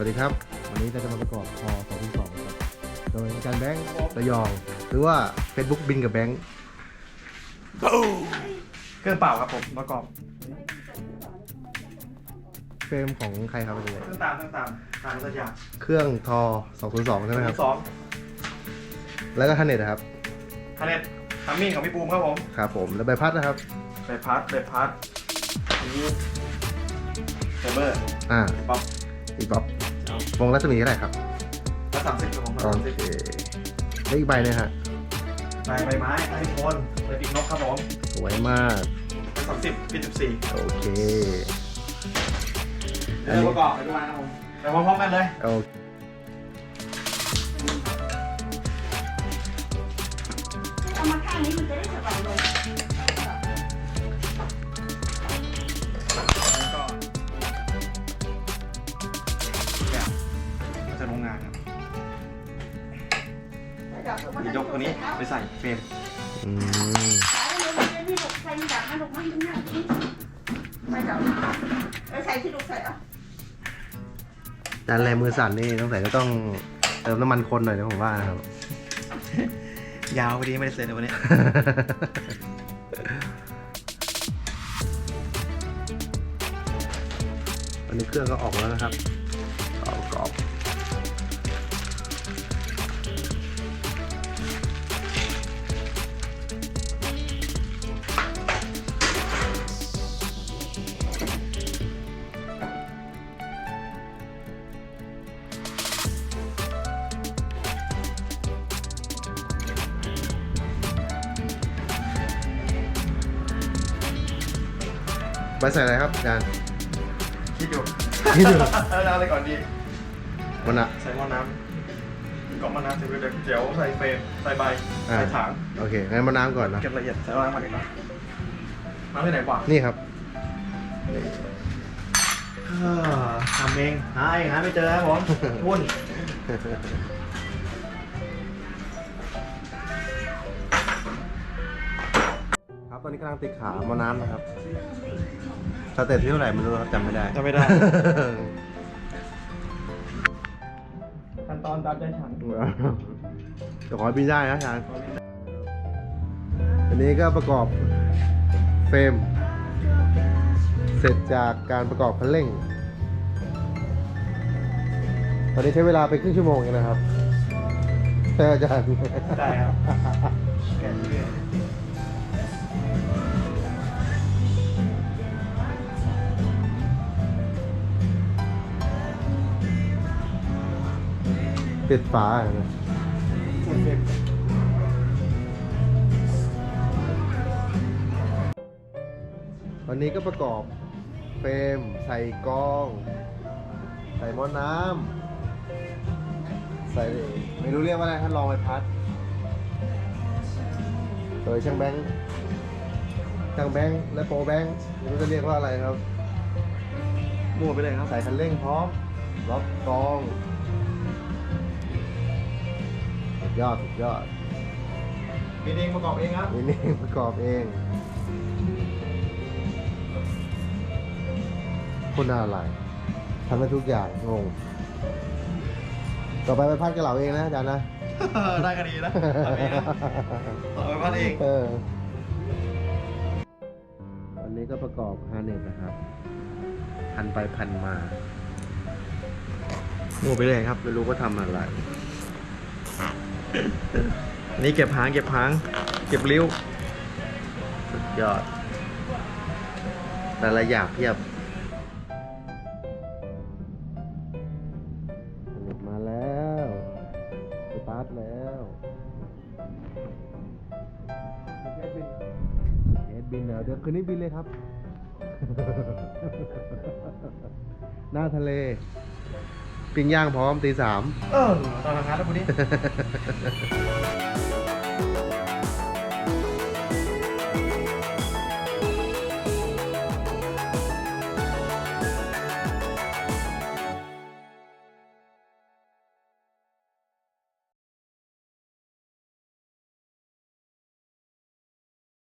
วัสดีครับ วันนี้เราจะมาประกอบคอ2 2ครับ โดยอาจารย์แบงค์ระยอง หรือว่า Facebook บินกับแบงค์เครื่องเปล่าครับผมประกอบเฟรมของใครครับอาจารย์เครื่องตามเครื่องตามตามสัญญาณเครื่องทอ202ใช่ไหมครับ สองแล้วก็คันเน็ตนะครับคาเน็ตทัมมิ่งของพี่ปูมครับผมครับผมแล้วใบพัดนะครับใบพัดใบพัดนี่ไฟเบอร์อ่า ป๊อปอีกบ๊อบ วงรัศมีเท่าไหร่ครับแล้วสามสิบครับผมโอสามสิบเคแล้วอีกใบเนยฮะใบใบไม้ไอโฟนใบปีกนกครับผมสวยมาก สามสิบปีสิบสี่โอเค เดี๋ยวประกอบไปด้วยครับผมไปพร้อมๆกันเลยโอเคเอามาข้างนี้มันจะได้สบายลง เดี๋ยวยกตัวนี้ไปใส่เฟรมอืมสายเลยมันจะนี่ลูกใส่มันดับมันลูกมันถึงหน้าที่ไม่ดับเออใส่ที่ลูกใส่เอะจานแรงมือสั่นนี่ต้องใส่ก็ต้องเติมน้ำมันคนหน่อยนะผมว่านะครับ ยาวไปดีไม่ได้เสร็จเลยวันนี้อันนี้เครื่องก็ออกแล้วนะครับออกกรอบ ไปใส่อะไรครับอาจารย์คิดอยู่คิดอยู่เอาอะไรก่อนดีมันอะใส่หม้อน้ำกล่องหม้อน้ำใส่เดี๋ยวเดี๋ยวใส่เฟรมใส่ใบอ่าใส่ถังโอเคงั้นมาน้ำก่อนนะเก็บละเอียดใส่หม้อน้ำมาดีกว่าน้ำที่ไหนกว่านี่ครับทำเองหาเองหาไม่เจอครับผมวุ่นครับตอนนี้กำลังติดขามาน้ำนะครับ สเต็ปที่เท่าไหร่ไม่รู้ครับจำไม่ได้ จำไม่ได้ ขั้นตอนตามใจฉันแต่ขอให้บินได้นะอาจารย์อันนี้ก็ประกอบเฟรม เสร็จจากการประกอบคันเร่ง ตอนนี้ใช้เวลาไปครึ่งชั่วโมงเองนะครับใช่อาจารย์ ได้ครับแกะเรื่อย ปิดฝาอะนะใส่เฟรมวันนี้ก็ประกอบเฟรมใส่กล้อง ใส่หม้อน้ำใส่ไม่รู้เรียกว่าอะไรท่านลองไปพัดโดยช่างแบงค์ช่างแบงค์และโปรแบงค์ไม่รู้จะเรียกว่าอะไรครับมั่วไปเลยครับ ใส่คันเร่งพร้อมล็อกกล้อง ยอดสุดยอดมีเองประกอบเองครับ นี่นี่ประกอบเอง คนอะไรทำได้ทุกอย่างงง ต่อไปไปพัดกระเหล่าเองนะอาจารย์นะ ได้ก็ดีนะทำเองนะต่อไปพัดเองเออวันนี้ก็ประกอบฮาร์เน็ตนะครับ พันไปพันมามั่วไปเลยครับ ไม่รู้ว่าทำอะไรอั นนี้เก็บหางเก็บหาง เก็บริ้ว สุดยอด แต่ละอย่างเพียบสนุกมาแล้วสตาร์ทแล้วเอสบินเอสบินแล้วเดี๋ยวคืนนี้บินเลยครับ หน้าทะเล ปิ้งย่างพร้อมตีสามเออตอนราคาแล้วพอดี